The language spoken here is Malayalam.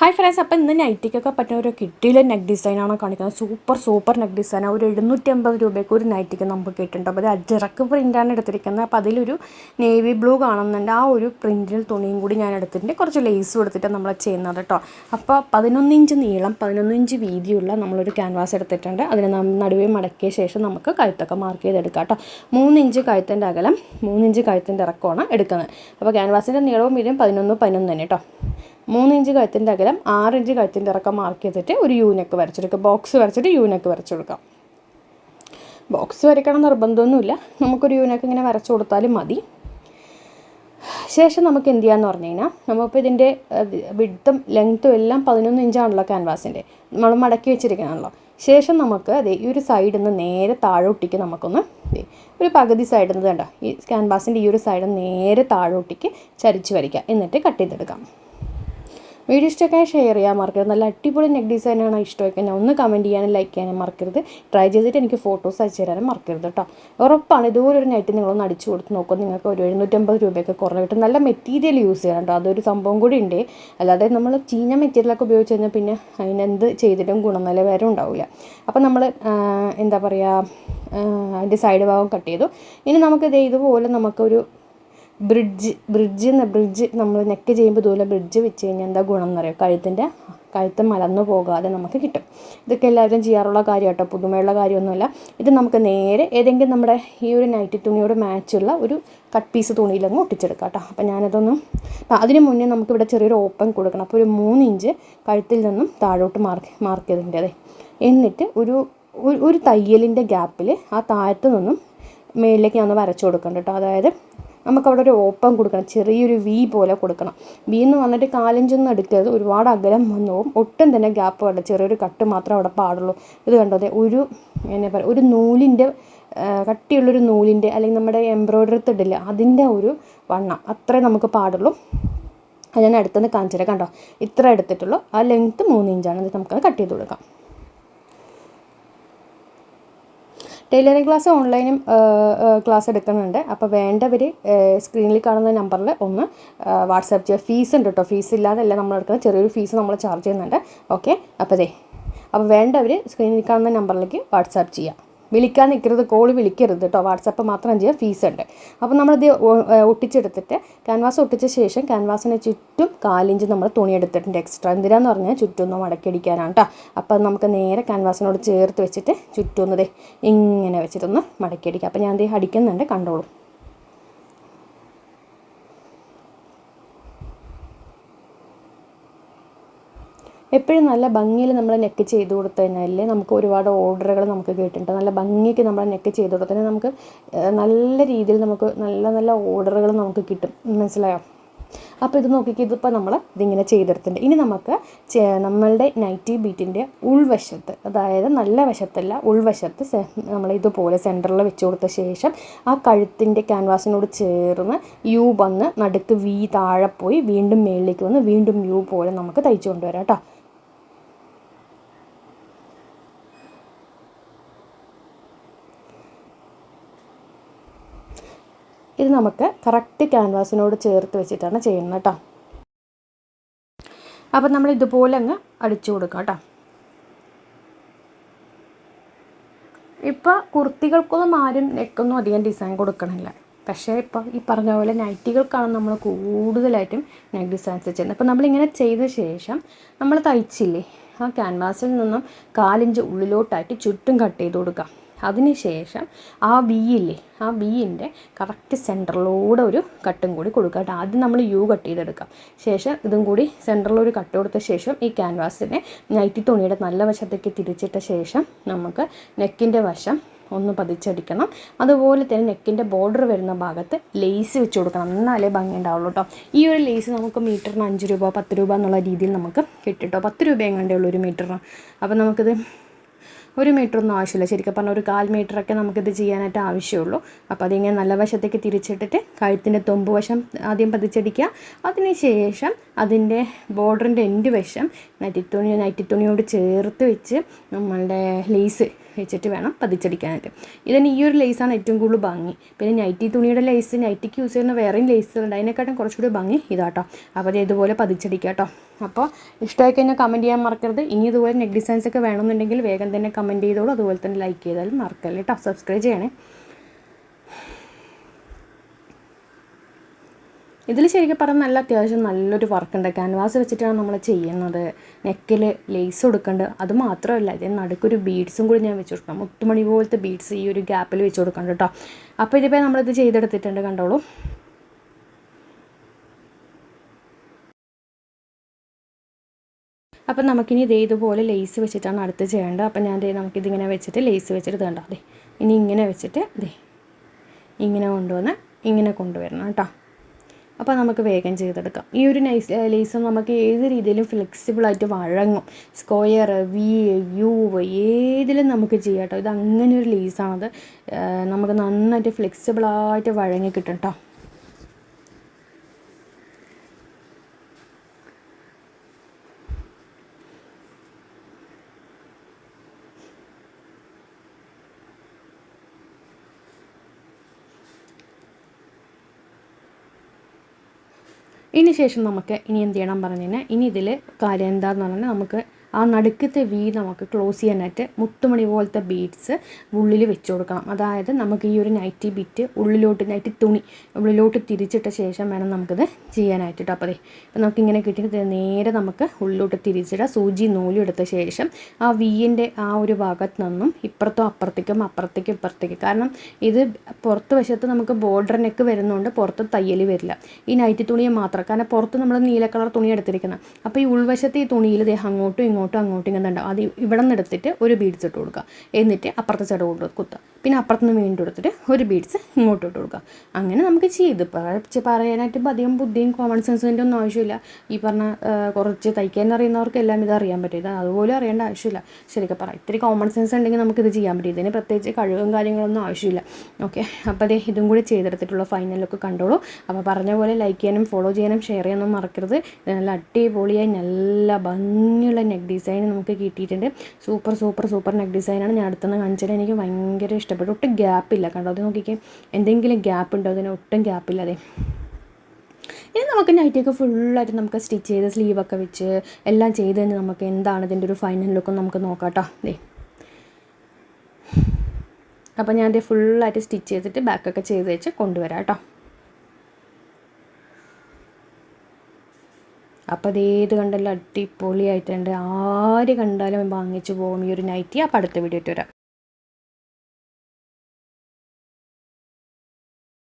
ഹായ് ഫ്രണ്ട്സ് അപ്പോൾ ഇന്ന് നൈറ്റിക്കൊക്കെ പറ്റുന്ന ഒരു കിട്ടിയിലെ നെക്ക് ഡിസൈനാണ് കാണിക്കുന്നത്. സൂപ്പർ സൂപ്പർ നെക്ക് ഡിസൈനാണ് ഒരു എഴുന്നൂറ്റി അമ്പത് രൂപയ്ക്ക് ഒരു നൈറ്റിക്ക് നമുക്ക് കിട്ടുന്നുണ്ട് അപ്പോൾ അത് അജറക്ക് പ്രിന്റാണ് എടുത്തിരിക്കുന്നത്. അപ്പോൾ അതിലൊരു നേവി ബ്ലൂ കാണുന്നുണ്ട്. ആ ഒരു പ്രിന്റിൽ തുണിയും കൂടി ഞാൻ എടുത്തിട്ടുണ്ട്. കുറച്ച് ലേസും എടുത്തിട്ട് നമ്മൾ ചെയ്യുന്നത് കേട്ടോ അപ്പോൾ പതിനൊന്ന് ഇഞ്ച് നീളം പതിനൊന്ന് ഇഞ്ച് വീതിയുള്ള നമ്മളൊരു ക്യാൻവാസ് എടുത്തിട്ടുണ്ട്. അതിന് നടുവേ മടക്കിയ ശേഷം നമുക്ക് കഴുത്തൊക്കെ മാർക്ക് ചെയ്തെടുക്കാം കേട്ടോ മൂന്ന് ഇഞ്ച് കഴുത്തിന്റെ അകലം മൂന്ന് ഇഞ്ച് കഴുത്തിന്റെ ഇറക്കമാണ് എടുക്കുന്നത്. അപ്പോൾ ക്യാൻവാസിന്റെ നീളവും വീതിയും പതിനൊന്ന് പതിനൊന്ന് തന്നെ കേട്ടോ മൂന്ന് ഇഞ്ച് കഴുത്തിന്റെ അകലം ഇഞ്ച് കഴുത്തിന്റെ ഇറക്കം മാർക്ക് ചെയ്തിട്ട് ഒരു യൂനക്ക് വരച്ചെടുക്കുക ബോക്സ് വരച്ചിട്ട് യൂനക്ക് വരച്ചു കൊടുക്കാം. ബോക്സ് വരയ്ക്കണം നിർബന്ധമൊന്നുമില്ല. നമുക്കൊരു യൂനക്ക് ഇങ്ങനെ വരച്ചു കൊടുത്താലും മതി. ശേഷം നമുക്ക് എന്ത് ചെയ്യാന്ന് പറഞ്ഞു കഴിഞ്ഞാൽ നമ്മളിപ്പോൾ ഇതിന്റെ വിഡ്ത്തും ലെങ്ത്തും എല്ലാം പതിനൊന്ന് ഇഞ്ചാണല്ലോ ക്യാൻവാസിന്റെ നമ്മൾ മടക്കി വെച്ചിരിക്കണമല്ലോ ശേഷം നമുക്ക് അതെ ഈ ഒരു സൈഡിൽ നിന്ന് നേരെ താഴോട്ടിക്ക് നമുക്കൊന്ന് ഒരു പകുതി സൈഡിൽ നിന്ന് കണ്ടോ? ഈ ക്യാൻവാസിന്റെ ഈ ഒരു സൈഡിൽ നേരെ താഴോട്ടിക്ക് ചരിച്ച് വരയ്ക്കുക എന്നിട്ട് കട്ട് ചെയ്തെടുക്കാം. വീഡിയോ ഇഷ്ടമൊക്കെ ഷെയർ ചെയ്യാൻ മറക്കരുത്. നല്ല അടിപൊളി നെക്ക് ഡിസൈനാണ് ഇഷ്ടമൊക്കെ ഞാൻ ഒന്ന് കമന്റ് ചെയ്യാനും ലൈക്ക് ചെയ്യാനും മറക്കരുത്. ട്രൈ ചെയ്തിട്ട് എനിക്ക് ഫോട്ടോസ് അയച്ചു തരാനും മറക്കരുത് കേട്ടോ ഉറപ്പാണ് ഇതുപോലെ ഒരു നെറ്റ് നിങ്ങളൊന്ന് അടിച്ചു കൊടുത്ത് നോക്കും. നിങ്ങൾക്ക് ഒരു എഴുന്നൂറ്റമ്പത് രൂപയൊക്കെ കുറഞ്ഞ് കിട്ടും. നല്ല മെറ്റീരിയൽ യൂസ് ചെയ്യണം കേട്ടോ അതൊരു സംഭവം കൂടി ഉണ്ട്. അല്ലാതെ നമ്മൾ ചീഞ്ഞ മെറ്റീരിയലൊക്കെ ഉപയോഗിച്ച് കഴിഞ്ഞാൽ പിന്നെ അതിനെന്ത് ചെയ്തിട്ടും ഗുണനിലവാരം ഉണ്ടാവില്ല അപ്പം നമ്മൾ എന്താ പറയുക അതിന്റെ സൈഡ് ഭാഗം കട്ട് ചെയ്തു. ഇനി നമുക്കിത് ഇതുപോലെ നമുക്കൊരു ബ്രിഡ്ജ് ബ്രിഡ്ജ് എന്ന ബ്രിഡ്ജ് നമ്മൾ നെക്ക് ചെയ്യുമ്പോൾ ഇതുപോലെ ബ്രിഡ്ജ് വെച്ച് കഴിഞ്ഞാൽ എന്താ ഗുണം എന്നറിയോ കഴുത്തിന്റെ കഴുത്ത് മലന്നു പോകാതെ നമുക്ക് കിട്ടും. ഇതൊക്കെ എല്ലാവരും ചെയ്യാറുള്ള കാര്യം കേട്ടോ പുതുമയുള്ള കാര്യമൊന്നുമല്ല. ഇത് നമുക്ക് നേരെ ഏതെങ്കിലും നമ്മുടെ ഈ ഒരു നൈറ്റി തുണിയോട് മാച്ചുള്ള ഒരു കട്ട് പീസ് തുണിയിലങ്ങ് ഒട്ടിച്ചെടുക്കാം കേട്ടോ അപ്പോൾ ഞാനതൊന്നും അതിന് മുന്നേ നമുക്കിവിടെ ചെറിയൊരു ഓപ്പൺ കൊടുക്കണം. അപ്പോൾ ഒരു മൂന്ന് ഇഞ്ച് കഴുത്തിൽ നിന്നും താഴോട്ട് മാർക്ക് മാർക്ക് ചെയ്തിട്ടുണ്ട് അതെ. എന്നിട്ട് ഒരു- ഒരു തയ്യലിന്റെ ഗ്യാപ്പിൽ ആ താഴത്ത് നിന്നും മേളിലേക്ക് ഞാൻ ഒന്ന് വരച്ചു കൊടുക്കണം കേട്ടോ അതായത് നമുക്കവിടെ ഒരു ഓപ്പൺ കൊടുക്കണം ചെറിയൊരു വി പോലെ കൊടുക്കണം. വി എന്ന് വന്നിട്ട് കാലഞ്ചൊന്നും എടുക്കരുത്. ഒരുപാട് അകലം വന്നു പോകും. ഒട്ടും തന്നെ ഗ്യാപ്പ് വേണ്ട. ചെറിയൊരു കട്ട് മാത്രമേ അവിടെ പാടുള്ളൂ. ഇത് കണ്ടോ? ഒരു എന്നാ പറയുക ഒരു നൂലിന്റെ കട്ടിയുള്ളൊരു നൂലിന്റെ അല്ലെങ്കിൽ നമ്മുടെ എംബ്രോയ്ഡറി തിടില്ല അതിന്റെ ഒരു വണ്ണം. അത്രേ നമുക്ക് പാടുള്ളൂ. അത് ഞാൻ അടുത്തുനിന്ന് കാണിച്ചു കണ്ടോ? ഇത്ര എടുത്തിട്ടുള്ളൂ. ആ ലെങ്ത്ത് മൂന്ന് ഇഞ്ചാണ് അത് നമുക്കത് കട്ട് ചെയ്ത് കൊടുക്കാം. ടൈലറിംഗ് ക്ലാസ് ഓൺലൈനും ക്ലാസ് എടുക്കുന്നുണ്ട്. അപ്പോൾ വേണ്ടവർ സ്ക്രീനിൽ കാണുന്ന നമ്പറിൽ ഒന്ന് വാട്സാപ്പ് ചെയ്യുക ഫീസ് ഉണ്ട് കേട്ടോ ഫീസ് ഇല്ലാതല്ല നമ്മൾ എടുക്കുന്നത് ചെറിയൊരു ഫീസ് നമ്മൾ ചാർജ് ചെയ്യുന്നുണ്ട്. ഓക്കെ? അപ്പോൾ അതെ അപ്പോൾ വേണ്ടവർ സ്ക്രീനിൽ കാണുന്ന നമ്പറിലേക്ക് വാട്സാപ്പ് ചെയ്യാം. വിളിക്കാൻ നിൽക്കരുത് കോൾ വിളിക്കരുത് കേട്ടോ വാട്സപ്പ് മാത്രം ചെയ്യുക ഫീസ് ഉണ്ട്. അപ്പോൾ നമ്മളിത് ഒട്ടിച്ചെടുത്തിട്ട് ക്യാൻവാസ് ഒട്ടിച്ച ശേഷം ക്യാൻവാസിന് ചുറ്റും കാലിഞ്ച് നമ്മൾ തുണി എടുത്തിട്ടുണ്ട്. എക്സ്ട്രാ എന്തിനാന്ന് പറഞ്ഞാൽ ചുറ്റും ഒന്ന് മടക്കിയടിക്കാനാണ് കേട്ടോ അപ്പോൾ അത് നമുക്ക് നേരെ ക്യാൻവാസിനോട് ചേർത്ത് വെച്ചിട്ട് ചുറ്റും ഒന്നതേ ഇങ്ങനെ വെച്ചിട്ടൊന്ന് മടക്കിയടിക്കാം അപ്പോൾ ഞാൻ ദേ അടിക്കുന്നുണ്ട് കണ്ടോളൂ. എപ്പോഴും നല്ല ഭംഗിയിൽ നമ്മൾ നെക്ക് ചെയ്ത് കൊടുത്തു കഴിഞ്ഞാൽ നമുക്ക് ഒരുപാട് ഓർഡറുകൾ നമുക്ക് കിട്ടുന്നുണ്ട് നല്ല ഭംഗിക്ക് നമ്മൾ നെക്ക് ചെയ്ത് കൊടുത്താൽ നമുക്ക് നല്ല രീതിയിൽ നമുക്ക് നല്ല നല്ല ഓർഡറുകൾ നമുക്ക് കിട്ടും. മനസ്സിലായോ? അപ്പോൾ ഇത് നോക്കിക്കോ ഇതിപ്പോൾ നമ്മൾ ഇതിങ്ങനെ ചെയ്തെടുത്തിട്ടുണ്ട്. ഇനി നമുക്ക് നമ്മളുടെ നൈറ്റി ബീറ്റിന്റെ ഉൾവശത്ത് അതായത് നല്ല വശത്തല്ല ഉൾവശത്ത് നമ്മൾ ഇതുപോലെ സെന്ററിൽ വെച്ച് കൊടുത്ത ശേഷം ആ കഴുത്തിന്റെ ക്യാൻവാസിനോട് ചേർന്ന് യു വന്ന് നടുക്ക് വി താഴെ പോയി വീണ്ടും മേളിലേക്ക് വന്ന് വീണ്ടും യു പോലെ നമുക്ക് തയ്ച്ചു കൊണ്ടുവരാം കേട്ടോ ഇത് നമുക്ക് കറക്റ്റ് ക്യാൻവാസിനോട് ചേർത്ത് വെച്ചിട്ടാണ് ചെയ്യുന്നത് കേട്ടോ. അപ്പം നമ്മൾ ഇതുപോലെ അങ്ങ് അടിച്ചു കൊടുക്കാം കേട്ടോ. ഇപ്പോൾ കുർത്തികൾക്കൊന്നും ആരും നെക്കൊന്നും അധികം ഡിസൈൻ കൊടുക്കണില്ല. പക്ഷേ ഇപ്പോൾ ഈ പറഞ്ഞ പോലെ നൈറ്റികൾക്കാണ് നമ്മൾ കൂടുതലായിട്ടും നെക്ക് ഡിസൈൻസ് ചെയ്യുന്നത്. അപ്പോൾ നമ്മളിങ്ങനെ ചെയ്ത ശേഷം നമ്മൾ തയ്ച്ചില്ലേ? ആ ക്യാൻവാസിൽ നിന്നും കാലിഞ്ച് ഉള്ളിലോട്ടായിട്ട് ചുറ്റും കട്ട് ചെയ്ത് കൊടുക്കാം. അതിനുശേഷം ആ വിയില്ലേ ആ വിയിന്റെ കറക്റ്റ് സെന്ററിലൂടെ ഒരു കട്ടും കൂടി കൊടുക്കുക കേട്ടോ. ആദ്യം നമ്മൾ യു കട്ട് ചെയ്തെടുക്കാം. ശേഷം ഇതും കൂടി സെന്ററിൽ ഒരു കട്ട് കൊടുത്ത ശേഷം ഈ ക്യാൻവാസിനെ നൈറ്റി തുണിയുടെ നല്ല വശത്തേക്ക് തിരിച്ചിട്ട ശേഷം നമുക്ക് നെക്കിന്റെ വശം ഒന്ന് പതിച്ചടിക്കണം. അതുപോലെ തന്നെ നെക്കിന്റെ ബോർഡർ വരുന്ന ഭാഗത്ത് ലേസ് വെച്ച് കൊടുക്കണം. എന്നാലേ ഭംഗി ഉണ്ടാവുള്ളൂ കേട്ടോ. ഈ ഒരു ലേസ് നമുക്ക് മീറ്ററിന് അഞ്ച് രൂപ പത്ത് രൂപ എന്നുള്ള രീതിയിൽ നമുക്ക് കിട്ടും കേട്ടോ. പത്ത് രൂപ ഉള്ളൂ ഒരു മീറ്ററിന്. അപ്പോൾ നമുക്കിത് ഒരു മീറ്ററൊന്നും ആവശ്യമില്ല. ശരിക്കും പറഞ്ഞാൽ ഒരു കാൽ മീറ്ററൊക്കെ നമുക്കിത് ചെയ്യാനായിട്ട് ആവശ്യമുള്ളൂ. അപ്പോൾ അതിങ്ങനെ നല്ല വശത്തേക്ക് തിരിച്ചിട്ടിട്ട് കഴുത്തിന്റെ തൊമ്പ് വശം ആദ്യം പതിച്ചടിക്കുക. അതിനുശേഷം അതിന്റെ ബോർഡറിന്റെ എൻഡ് വശം നൈറ്റി തുണി നൈറ്റി തുണിയോട് ചേർത്ത് വെച്ച് നമ്മളുടെ ലേസ് വെച്ചിട്ട് വേണം പതിച്ചടിക്കാനായിട്ട്. ഇതിന് ഈ ഒരു ലേസാണ് ഏറ്റവും കൂടുതൽ ഭംഗി. പിന്നെ നൈറ്റി തുണിയുടെ ലേസ് നൈറ്റിക്ക് യൂസ് ചെയ്യുന്ന വേറെയും ലേസുകളുണ്ട് അതിനെക്കാട്ടും കുറച്ചുകൂടി ഭംഗി ഇതാട്ടോ. അപ്പോൾ ഇതുപോലെ പതിച്ചടിക്കുക കേട്ടോ. അപ്പോൾ ഇഷ്ടമായി കഴിഞ്ഞാൽ കമന്റ് ചെയ്യാൻ മറക്കരുത്. ഇനി ഇതുപോലെ നെക്ക് ഡിസൈൻസ് ഒക്കെ വേണമെന്നുണ്ടെങ്കിൽ വേഗം തന്നെ കമന്റ് ചെയ്തോളൂ. അതുപോലെ തന്നെ ലൈക്ക് ചെയ്താലും മറക്കല്ലേ കേട്ടോ. സബ്സ്ക്രൈബ് ചെയ്യണേ. ഇതിൽ ശരിക്കും പറഞ്ഞാൽ നല്ല അത്യാവശ്യം നല്ലൊരു വർക്കുണ്ട് ക്യാൻവാസ് വെച്ചിട്ടാണ് നമ്മൾ ചെയ്യുന്നത്. നെക്കിൽ ലേസ് കൊടുക്കേണ്ടത് അത് മാത്രമല്ല ഇതിന് നടുക്കൊരു ബീഡ്സും കൂടി ഞാൻ വെച്ച് കൊടുക്കണം മുത്തുമണി പോലത്തെ ബീഡ്സ് ഈ ഒരു ഗ്യാപ്പിൽ വെച്ച് കൊടുക്കണം കേട്ടോ അപ്പോൾ ഇതിപ്പോൾ നമ്മളിത് ചെയ്തെടുത്തിട്ടുണ്ട് കണ്ടോളൂ. അപ്പം നമുക്കിനി ഇതേ ഇതുപോലെ ലേസ് വെച്ചിട്ടാണ് അടുത്ത് ചെയ്യേണ്ടത്. അപ്പം ഞാൻ ദേ നമുക്കിതിങ്ങനെ വെച്ചിട്ട് ലേസ് വെച്ചിട്ട് കണ്ടോ. അതെ ഇനി ഇങ്ങനെ വെച്ചിട്ട് അതെ ഇങ്ങനെ കൊണ്ടുവന്ന് ഇങ്ങനെ കൊണ്ടുവരണം കേട്ടോ അപ്പോൾ നമുക്ക് വേഗം ചെയ്തെടുക്കാം. ഈ ഒരു നൈസ് ലേസ് നമുക്ക് ഏത് രീതിയിലും ഫ്ലെക്സിബിളായിട്ട് വഴങ്ങും. സ്ക്വയർ വി യു ഏതിലും നമുക്ക് ചെയ്യാം കേട്ടോ ഇത് അങ്ങനെ ഒരു ലേസാണത് നമുക്ക് നന്നായിട്ട് ഫ്ലെക്സിബിളായിട്ട് വഴങ്ങി കിട്ടും കേട്ടോ ഇനി ശേഷം നമുക്ക് ഇനി എന്ത് ചെയ്യണം പറഞ്ഞു കഴിഞ്ഞാൽ ഇനി ഇതിൽ കാര്യം എന്താണെന്ന് പറഞ്ഞാൽ നമുക്ക് ആ നടുക്കത്തെ വി നമുക്ക് ക്ലോസ് ചെയ്യാനായിട്ട് മുത്തുമണി പോലത്തെ ബീഡ്സ് ഉള്ളിൽ വെച്ച് കൊടുക്കണം. അതായത് നമുക്ക് ഈ ഒരു നൈറ്റി ബിറ്റ് ഉള്ളിലോട്ട് നൈറ്റി തുണി ഉള്ളിലോട്ട് തിരിച്ചിട്ട ശേഷം വേണം നമുക്കിത് ചെയ്യാനായിട്ട് കേട്ടോ അപ്പോൾ അതെ ഇപ്പം നമുക്കിങ്ങനെ കിട്ടിയിട്ട് നേരെ നമുക്ക് ഉള്ളിലോട്ട് തിരിച്ചിട. സൂചി നൂലും എടുത്ത ശേഷം ആ വീന്റെ ആ ഒരു ഭാഗത്ത് നിന്നും ഇപ്പുറത്തും അപ്പുറത്തേക്കും അപ്പുറത്തേക്കും ഇപ്പുറത്തേക്കും. കാരണം ഇത് പുറത്ത് വശത്ത് നമുക്ക് ബോർഡർ നെക്ക് വരുന്നതുകൊണ്ട് പുറത്ത് തയ്യൽ വരില്ല. ഈ നൈറ്റി തുണിയെ മാത്രം. കാരണം പുറത്ത് നമ്മൾ നീല കളർ തുണി എടുത്തിരിക്കുന്നത് അപ്പോൾ ഈ ഉൾവശത്ത് ഈ തുണിയിൽ അങ്ങോട്ടും അങ്ങോട്ടും ഇങ്ങനെ ഉണ്ടാവും. അത് ഇവിടെ നിന്ന് എടുത്തിട്ട് ഒരു ബീഡ്സ് ഇട്ട് കൊടുക്കുക. എന്നിട്ട് അപ്പുറത്തെ സൈഡ് കൊണ്ട് കുത്തുക. പിന്നെ അപ്പുറത്ത് നിന്ന് വീണ്ടും എടുത്തിട്ട് ഒരു ബീഡ്സ് ഇങ്ങോട്ട് ഇട്ട് കൊടുക്കുക. അങ്ങനെ നമുക്ക് ചെയ്ത്. പറയാനായിട്ട് ഇപ്പം അധികം ബുദ്ധിയും കോമൺ സെൻസിന്റെ ഒന്നും ആവശ്യമില്ല. ഈ പറഞ്ഞ കുറച്ച് തയ്ക്കാൻ അറിയുന്നവർക്ക് എല്ലാം ഇത് അറിയാൻ പറ്റും. ഇത് അതുപോലെ അറിയേണ്ട ആവശ്യമില്ല. ശരിക്കും പറ ഇത്തിരി കോമൺ സെൻസ് ഉണ്ടെങ്കിൽ നമുക്കിത് ചെയ്യാൻ പറ്റും. ഇതിന് പ്രത്യേകിച്ച് കഴിവും കാര്യങ്ങളൊന്നും ആവശ്യമില്ല. ഓക്കെ അപ്പോൾ അതേ ഇതും കൂടി ചെയ്തെടുത്തിട്ടുള്ള ഫൈനലൊക്കെ കണ്ടോളൂ. അപ്പോൾ പറഞ്ഞ പോലെ ലൈക്ക് ചെയ്യാനും ഫോളോ ചെയ്യാനും ഷെയർ ചെയ്യാനും മറക്കരുത്. നല്ല അടിപൊളിയായി നല്ല ഭംഗിയുള്ള നെക്ക് ഡിസൈൻ നമുക്ക് കിട്ടിയിട്ടുണ്ട്. സൂപ്പർ സൂപ്പർ സൂപ്പർ നെക്ക് ഡിസൈനാണ് ഞാൻ അടുത്തുനിന്ന് കാണിച്ചത്. എനിക്ക് ഭയങ്കര ഇഷ്ടപ്പെട്ടു. ഒട്ടും ഗ്യാപ്പില്ല കണ്ടോ? അത് നോക്കിക്കേ. എന്തെങ്കിലും ഗ്യാപ്പ് ഉണ്ടോ? അതിന് ഒട്ടും ഗ്യാപ്പില്ലാതെ ഇനി നമുക്ക് നൈറ്റിയൊക്കെ ഫുള്ളായിട്ട് നമുക്ക് സ്റ്റിച്ച് ചെയ്ത് സ്ലീവൊക്കെ വെച്ച് എല്ലാം ചെയ്ത് തന്നെ നമുക്ക് എന്താണ് ഇതിന്റെ ഒരു ഫൈനൽ ലുക്ക് നമുക്ക് നോക്കാം കേട്ടോ ദേ. അപ്പോൾ ഞാൻ ഇത് ഫുള്ളായിട്ട് സ്റ്റിച്ച് ചെയ്തിട്ട് ബാക്കൊക്കെ ചെയ്ത് വെച്ച് കൊണ്ടുവരാം കേട്ടോ അപ്പോൾ അതേത് കണ്ടല്ലോ അടിപൊളിയായിട്ടുണ്ട്. ആര് കണ്ടാലും വാങ്ങിച്ചു പോകും ഈ ഒരു നൈറ്റി അപ്പോൾ അടുത്ത വീഡിയോ ഇട്ട് വരാം.